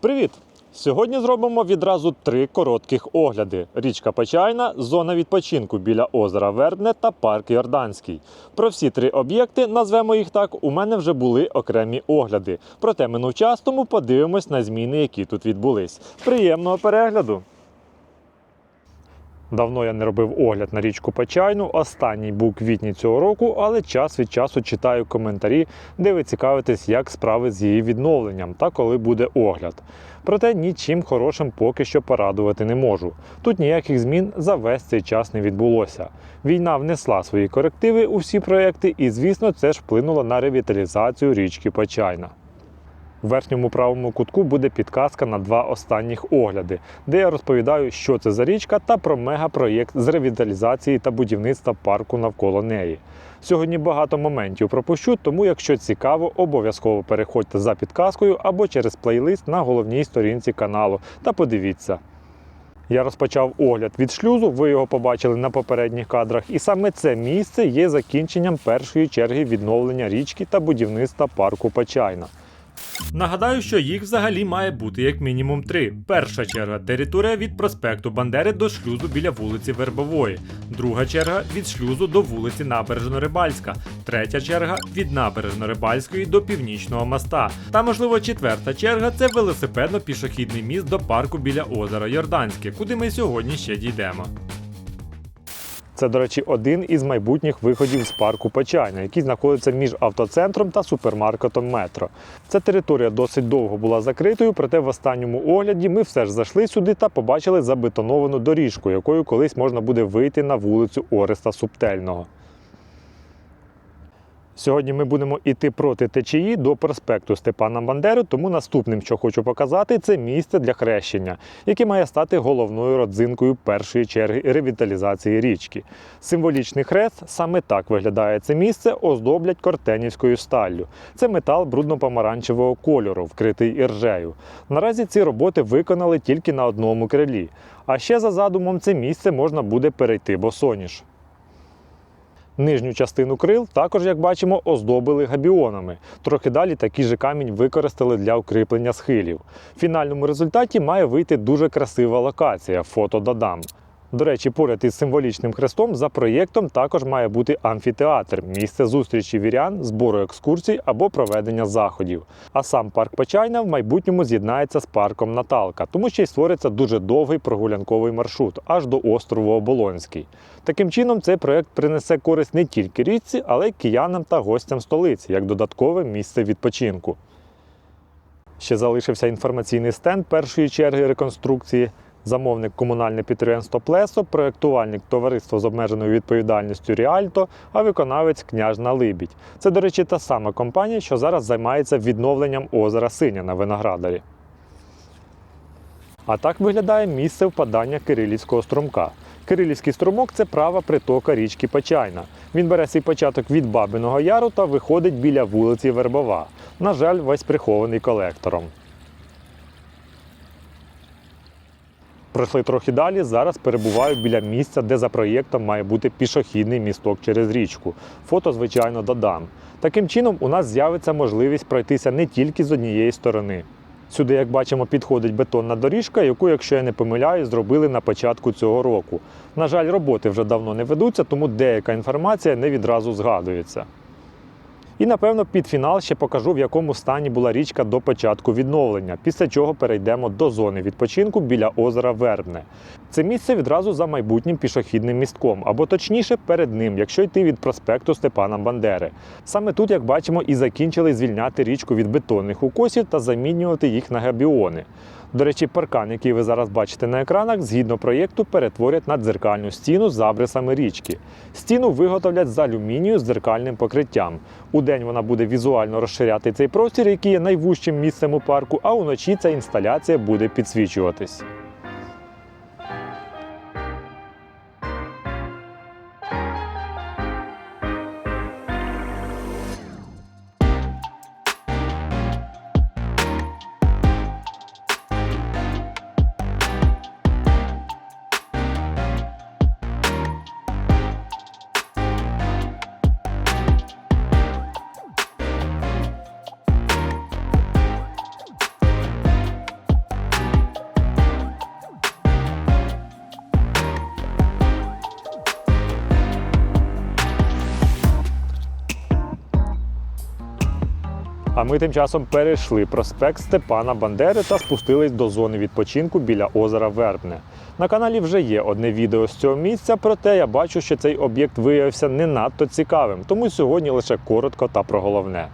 Привіт! Сьогодні зробимо відразу три коротких огляди: річка Почайна, зона відпочинку біля озера Вербне та парк Йорданський. Про всі три об'єкти, назвемо їх так, у мене вже були окремі огляди. Проте минув час, тому подивимось на зміни, які тут відбулись. Приємного перегляду! Давно я не робив огляд на річку Почайну. Останній був квітні цього року, але час від часу читаю коментарі, де ви цікавитесь, як справи з її відновленням та коли буде огляд. Проте нічим хорошим поки що порадувати не можу. Тут ніяких змін за весь цей час не відбулося. Війна внесла свої корективи у всі проекти, і, звісно, це ж вплинуло на ревіталізацію річки Почайна. В верхньому правому кутку буде підказка на два останніх огляди, де я розповідаю, що це за річка, та про мегапроєкт з ревіталізації та будівництва парку навколо неї. Сьогодні багато моментів пропущу, тому якщо цікаво, обов'язково переходьте за підказкою або через плейлист на головній сторінці каналу та подивіться. Я розпочав огляд від шлюзу, ви його побачили на попередніх кадрах, і саме це місце є закінченням першої черги відновлення річки та будівництва парку Почайна. Нагадаю, що їх взагалі має бути як мінімум три. Перша черга територія від проспекту Бандери до шлюзу біля вулиці Вербової. Друга черга від шлюзу до вулиці Набережно-Рибальська. Третя черга від Набережно-Рибальської до Північного моста. Та, можливо, четверта черга це велосипедно-пішохідний міст до парку біля озера Йорданське, куди ми сьогодні ще дійдемо. Це, до речі, один із майбутніх виходів з парку Почайна, який знаходиться між автоцентром та супермаркетом Метро. Ця територія досить довго була закритою, проте в останньому огляді ми все ж зайшли сюди та побачили забетоновану доріжку, якою колись можна буде вийти на вулицю Ореста Субтельного. Сьогодні ми будемо йти проти течії до проспекту Степана Бандери, тому наступним, що хочу показати, це місце для хрещення, яке має стати головною родзинкою першої черги ревіталізації річки. Символічний хрест саме так виглядає це місце, оздоблять кортенівською сталлю. Це метал брудно-помаранчевого кольору, вкритий іржею. Наразі ці роботи виконали тільки на одному крилі. А ще за задумом це місце можна буде перейти босоніж. Нижню частину крил також, як бачимо, оздобили габіонами. Трохи далі такий же камінь використали для укріплення схилів. В фінальному результаті має вийти дуже красива локація. Фото додам. До речі, поряд із символічним хрестом за проєктом також має бути амфітеатр, місце зустрічі вірян, збору екскурсій або проведення заходів. А сам парк Почайна в майбутньому з'єднається з парком Наталка, тому що й створиться дуже довгий прогулянковий маршрут аж до острову Оболонський. Таким чином, цей проєкт принесе користь не тільки річці, але й киянам та гостям столиці як додаткове місце відпочинку. Ще залишився інформаційний стенд першої черги реконструкції. Замовник комунальне підприємство Плесо, проєктувальник товариство з обмеженою відповідальністю Ріальто, а виконавець княжна Либідь. Це, до речі, та сама компанія, що зараз займається відновленням озера Синя на Виноградарі. А так виглядає місце впадання Кирилівського струмка. Кирилівський струмок це права притока річки Почайна. Він бере свій початок від Бабиного Яру та виходить біля вулиці Вербова. На жаль, весь прихований колектором. Пройшли трохи далі. Зараз перебуваю біля місця, де за проєктом має бути пішохідний місток через річку. Фото, звичайно, додам. Таким чином, у нас з'явиться можливість пройтися не тільки з однієї сторони. Сюди, як бачимо, підходить бетонна доріжка, яку, якщо я не помиляю, зробили на початку цього року. На жаль, роботи вже давно не ведуться, тому деяка інформація не відразу згадується. І напевно під фінал ще покажу, в якому стані була річка до початку відновлення, після чого перейдемо до зони відпочинку біля озера Вербне. Це місце відразу за майбутнім пішохідним містком, або точніше перед ним, якщо йти від проспекту Степана Бандери. Саме тут, як бачимо, і закінчили звільняти річку від бетонних укосів та замінювати їх на габіони. До речі, паркан, який ви зараз бачите на екранах, згідно проєкту, перетворять на дзеркальну стіну з абрисами річки. Стіну виготовлять з алюмінію з дзеркальним покриттям. У день вона буде візуально розширяти цей простір, який є найвужчим місцем у парку, а уночі ця інсталяція буде підсвічуватись. А ми тим часом перейшли проспект Степана Бандери та спустились до зони відпочинку біля озера Вербне. На каналі вже є одне відео з цього місця, проте я бачу, що цей об'єкт виявився не надто цікавим, тому сьогодні лише коротко та про головне.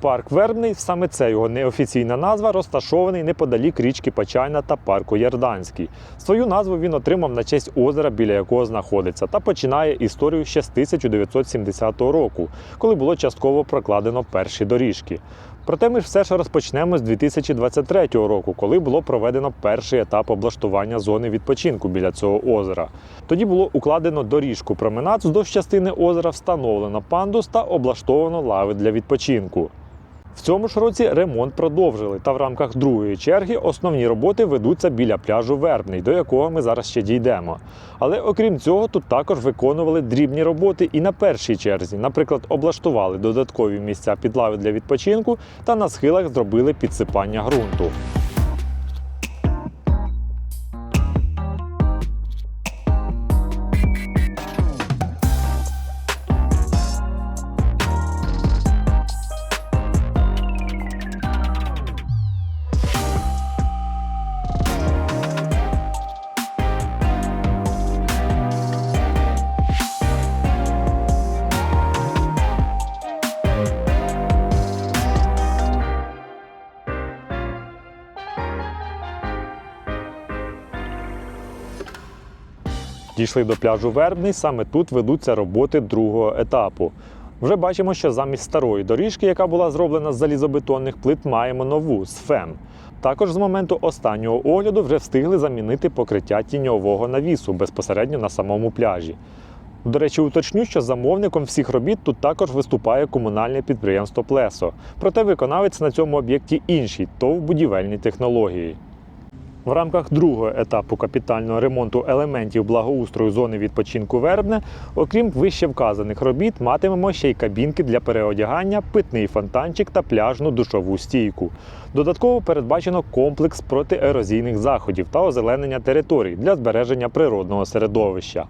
Парк Вербний, саме це його неофіційна назва, розташований неподалік річки Почайна та парку Ярданський. Свою назву він отримав на честь озера, біля якого знаходиться, та починає історію ще з 1970 року, коли було частково прокладено перші доріжки. Проте ми ж все ж розпочнемо з 2023 року, коли було проведено перший етап облаштування зони відпочинку біля цього озера. Тоді було укладено доріжку променад вздовж частини озера, встановлено пандус та облаштовано лави для відпочинку. В цьому ж році ремонт продовжили, та в рамках другої черги основні роботи ведуться біля пляжу Вербний, до якого ми зараз ще дійдемо. Але окрім цього, тут також виконували дрібні роботи і на першій черзі. Наприклад, облаштували додаткові місця під лави для відпочинку та на схилах зробили підсипання ґрунту. Дійшли до пляжу Вербний, саме тут ведуться роботи другого етапу. Вже бачимо, що замість старої доріжки, яка була зроблена з залізобетонних плит, маємо нову з ФЕМ. Також з моменту останнього огляду вже встигли замінити покриття тіньового навісу безпосередньо на самому пляжі. До речі, уточню, що замовником всіх робіт тут також виступає комунальне підприємство Плесо. Проте виконавець на цьому об'єкті інший ТОВ будівельні технології. В рамках другого етапу капітального ремонту елементів благоустрою зони відпочинку Вербне, окрім вище вказаних робіт, матимемо ще й кабінки для переодягання, питний фонтанчик та пляжну душову стійку. Додатково передбачено комплекс протиерозійних заходів та озеленення територій для збереження природного середовища.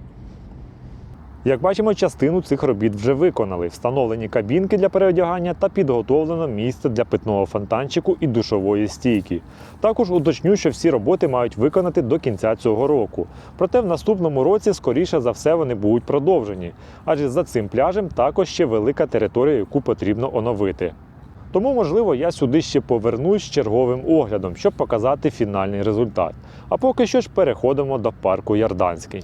Як бачимо, частину цих робіт вже виконали. Встановлені кабінки для переодягання та підготовлено місце для питного фонтанчику і душової стійки. Також уточню, що всі роботи мають виконати до кінця цього року. Проте в наступному році, скоріше за все, вони будуть продовжені, адже за цим пляжем також ще велика територія, яку потрібно оновити. Тому, можливо, я сюди ще повернусь з черговим оглядом, щоб показати фінальний результат. А поки що ж переходимо до парку Ярданський.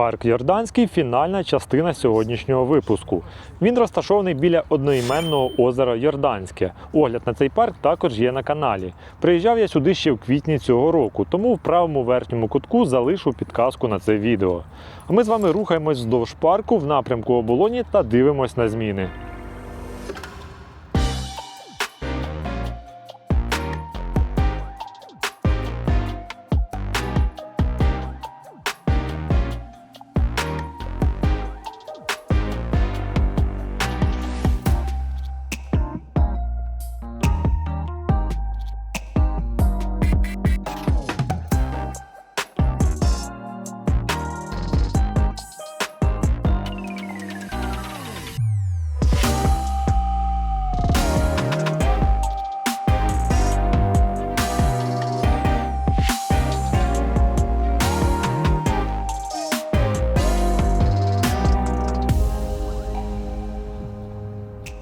Парк Йорданський фінальна частина сьогоднішнього випуску. Він розташований біля одноіменного озера Йорданське. Огляд на цей парк також є на каналі. Приїжджав я сюди ще в квітні цього року, тому в правому верхньому кутку залишу підказку на це відео. А ми з вами рухаємось вздовж парку в напрямку оболоні та дивимось на зміни.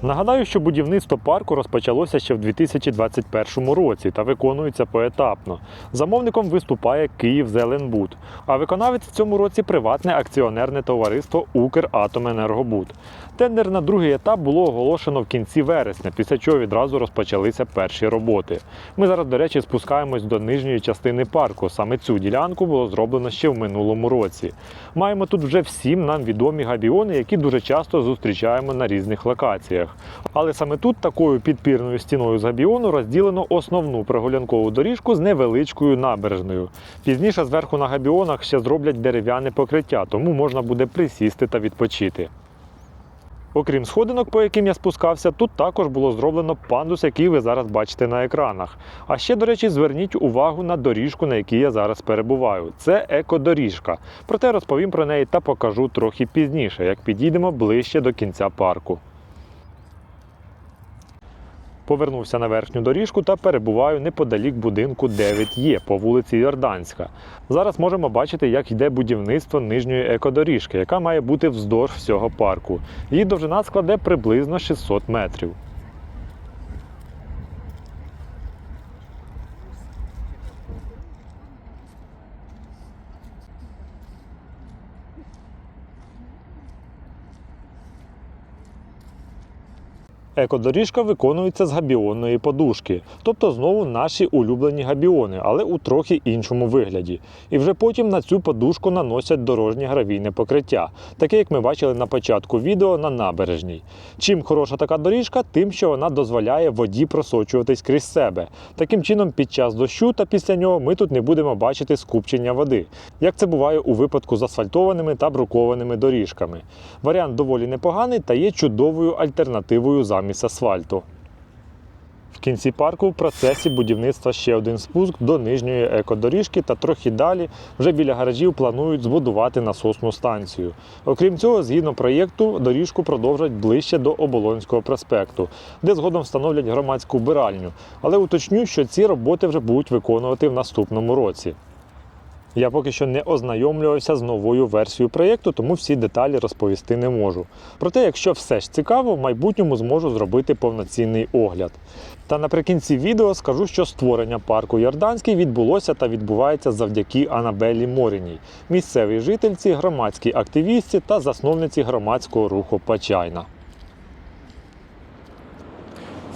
Нагадаю, що будівництво парку розпочалося ще в 2021 році та виконується поетапно. Замовником виступає Київ Зеленбуд, а виконавець в цьому році приватне акціонерне товариство Укратоменергобуд. Тендер на другий етап було оголошено в кінці вересня, після чого відразу розпочалися перші роботи. Ми зараз, до речі, спускаємось до нижньої частини парку. Саме цю ділянку було зроблено ще в минулому році. Маємо тут вже всім нам відомі габіони, які дуже часто зустрічаємо на різних локаціях. Але саме тут такою підпірною стіною з габіону розділено основну прогулянкову доріжку з невеличкою набережною. Пізніше зверху на габіонах ще зроблять дерев'яне покриття, тому можна буде присісти та відпочити. Окрім сходинок, по яким я спускався, тут також було зроблено пандус, який ви зараз бачите на екранах. А ще, до речі, зверніть увагу на доріжку, на якій я зараз перебуваю. Це екодоріжка. Проте розповім про неї та покажу трохи пізніше, як підійдемо ближче до кінця парку. Повернувся на верхню доріжку та перебуваю неподалік будинку 9Є по вулиці Йорданська. Зараз можемо бачити, як йде будівництво нижньої екодоріжки, яка має бути вздовж всього парку. Її довжина складе приблизно 600 метрів. Екодоріжка виконується з габіонної подушки, тобто знову наші улюблені габіони, але у трохи іншому вигляді. І вже потім на цю подушку наносять дорожнє гравійне покриття, таке як ми бачили на початку відео на набережній. Чим хороша така доріжка, тим, що вона дозволяє воді просочуватись крізь себе. Таким чином, під час дощу та після нього ми тут не будемо бачити скупчення води, як це буває у випадку з асфальтованими та брукованими доріжками. Варіант доволі непоганий та є чудовою альтернативою замість асфальту. В кінці парку в процесі будівництва ще один спуск до нижньої екодоріжки та трохи далі вже біля гаражів планують збудувати насосну станцію. Окрім цього, згідно проєкту, доріжку продовжать ближче до Оболонського проспекту, де згодом встановлять громадську вбиральню. Але уточню, що ці роботи вже будуть виконувати в наступному році. Я поки що не ознайомлювався з новою версією проєкту, тому всі деталі розповісти не можу. Проте, якщо все ж цікаво, в майбутньому зможу зробити повноцінний огляд. Та наприкінці відео скажу, що створення парку Йорданський відбулося та відбувається завдяки Анабелі Моріній, місцевій жительці, громадській активістці та засновниці громадського руху Пачайна.